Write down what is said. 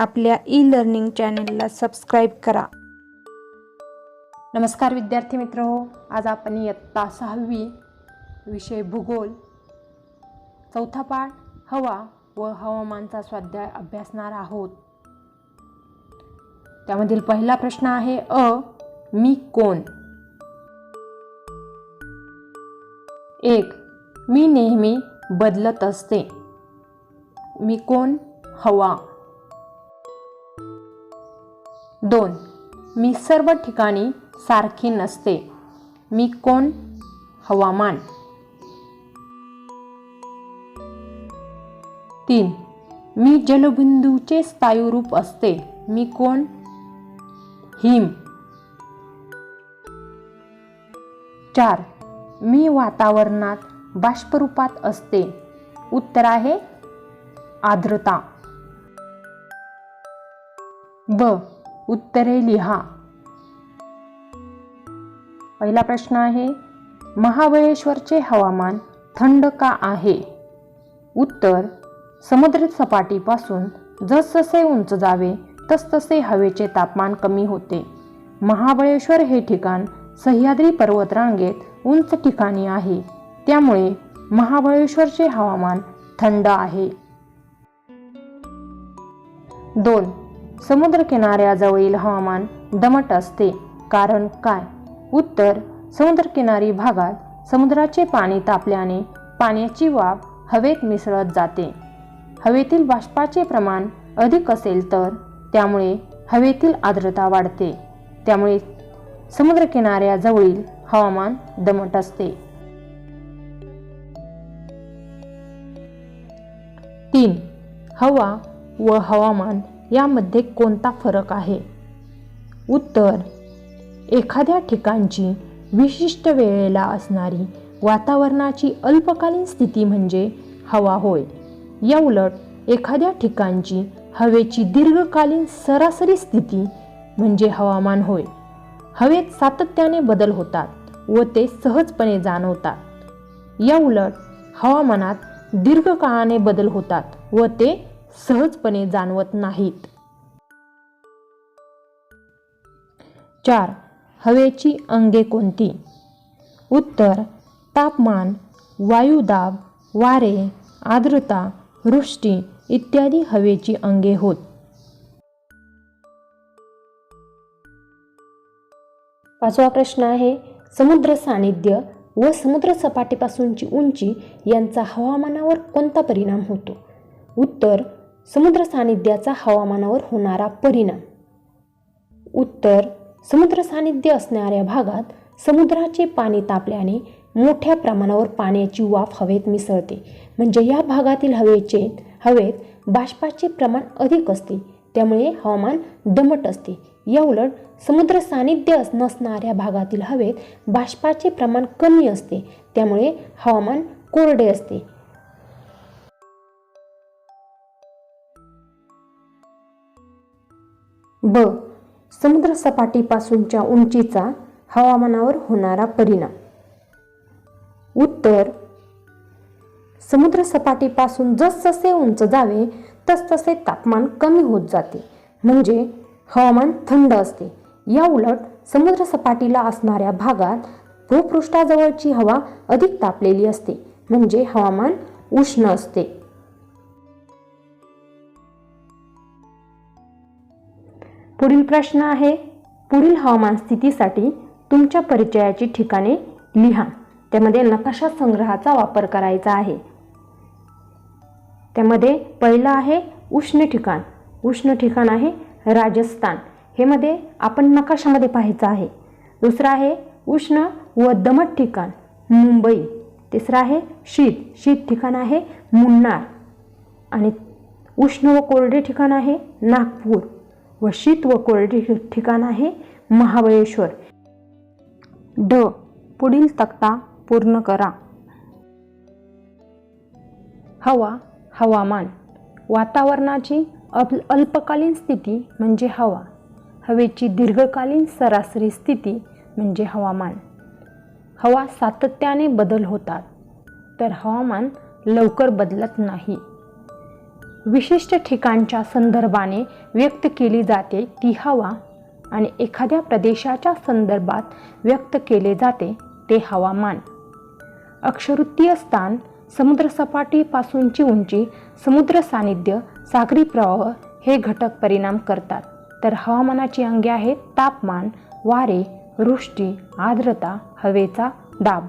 आपल्या e learning चॅनेलला subscribe करा. नमस्कार विद्यार्थी मित्र हो आज आपण इयत्ता सहावी विषय भूगोल. चौथा पाठ हवा व हवामानचा स्वाध्याय अभ्यासणार आहोत. त्यामधील पहिला प्रश्न आहे अ मी कोण? एक मी नेहमी बदलत असते. मी कोण? हवा. दोन. मी सर्व ठिकाणी सारखी नसते. मी कोण? हवामान. तीन. मी जलबिंदूचे स्थायुरूप असते. मी कोण? हिम. चार. मी वातावरणात बाष्परूपात असते. उत्तर आहे आर्द्रता. ब. उत्तरे लिहा. पहिला प्रश्न आहे महाबळेश्वरचे हवामान थंड का आहे? उत्तर समुद्र सपाटीपासून जसजसे उंच जावे तसतसे हवेचे तापमान कमी होते. महाबळेश्वर हे ठिकाण सह्याद्री पर्वतरांगेत उंच ठिकाणी आहे. त्यामुळे महाबळेश्वरचे हवामान थंड आहे. दोन समुद्रकिनाऱ्याजवळील हवामान दमट असते. कारण काय? उत्तर समुद्रकिनारी भागात समुद्राचे पाणी तापल्याने पाण्याची वाफ हवेत मिसळत जाते. हवेतील बाष्पाचे प्रमाण अधिक असेल तर त्यामुळे हवेतील आर्द्रता वाढते. त्यामुळे समुद्रकिनाऱ्याजवळील हवामान दमट असते. तीन. हवा व हवामान यामध्ये कोणता फरक आहे? उत्तर. एखाद्या ठिकाणची विशिष्ट वेळेला असणारी वातावरणाची अल्पकालीन स्थिती म्हणजे हवा होय. या उलट एखाद्या ठिकाणची हवेची दीर्घकालीन सरासरी स्थिती म्हणजे हवामान होय. हवेत सातत्याने बदल होतात व ते सहजपणे जाणवतात. या उलट हवामानात दीर्घकाळाने बदल होतात व ते सहजपणे जाणवत नाहीत. चार. हवेची अंगे कोणती? उत्तर तापमान वायुदाब वारे आर्द्रता वृष्टी इत्यादी हवेची अंगे होत. पाचवा प्रश्न आहे समुद्र सानिध्य व समुद्र सपाटीपासूनची उंची यांचा हवामानावर कोणता परिणाम होतो? उत्तर समुद्र सानिध्याचा हवामानावर होणारा परिणाम. उत्तर समुद्र सानिध्य असणाऱ्या भागात समुद्राचे पाणी तापल्याने मोठ्या प्रमाणावर पाण्याची वाफ हवेत मिसळते. म्हणजे या भागातील हवेचे हवेत बाष्पाचे प्रमाण अधिक असते. त्यामुळे हवामान दमट असते. या उलट समुद्र सानिध्य नसणाऱ्या भागातील हवेत बाष्पाचे प्रमाण कमी असते. त्यामुळे हवामान कोरडे असते. ब. समुद्रसपाटीपासूनच्या उंचीचा हवामानावर होणारा परिणाम. उत्तर. समुद्रसपाटीपासून जसजसे उंच जावे तसतसे तापमान कमी होत जाते. म्हणजे हवामान थंड असते. या उलट समुद्रसपाटीला असणाऱ्या भागात भूपृष्ठाजवळची हवा अधिक तापलेली असते. म्हणजे हवामान उष्ण असते. पुढील प्रश्न आहे. पुढील हवामान स्थितीसाठी तुमच्या परिचयाची ठिकाणे लिहा. त्यामध्ये नकाशा संग्रहाचा वापर करायचा आहे. त्यामध्ये पहिलं आहे उष्ण ठिकाण. उष्ण ठिकाण आहे राजस्थान. हे मध्ये आपण नकाशामध्ये पाहायचं आहे. दुसरं आहे उष्ण व दमट ठिकाण मुंबई. तिसरं आहे शीत. शीत ठिकाण आहे मुन्नार. आणि उष्ण व कोरडे ठिकाण आहे नागपूर. व शीत व कोरडे ठिकाण आहे महाबळेश्वर. ड. पुढील तक्ता पूर्ण करा. हवा हवामान. वातावरणाची अप अल्पकालीन स्थिती म्हणजे हवा. हवेची दीर्घकालीन सरासरी स्थिती म्हणजे हवामान. हवा सातत्याने बदल होतात. तर हवामान लवकर बदलत नाही. विशिष्ट ठिकाणच्या संदर्भाने व्यक्त केली जाते ती हवा आणि एखाद्या प्रदेशाच्या संदर्भात व्यक्त केले जाते ते हवामान. अक्षवृत्तीय स्थान समुद्रसपाटीपासूनची उंची समुद्र सानिध्य सागरी प्रवाह हे घटक परिणाम करतात. तर हवामानाची अंगे आहेत तापमान वारे वृष्टी आर्द्रता हवेचा दाब.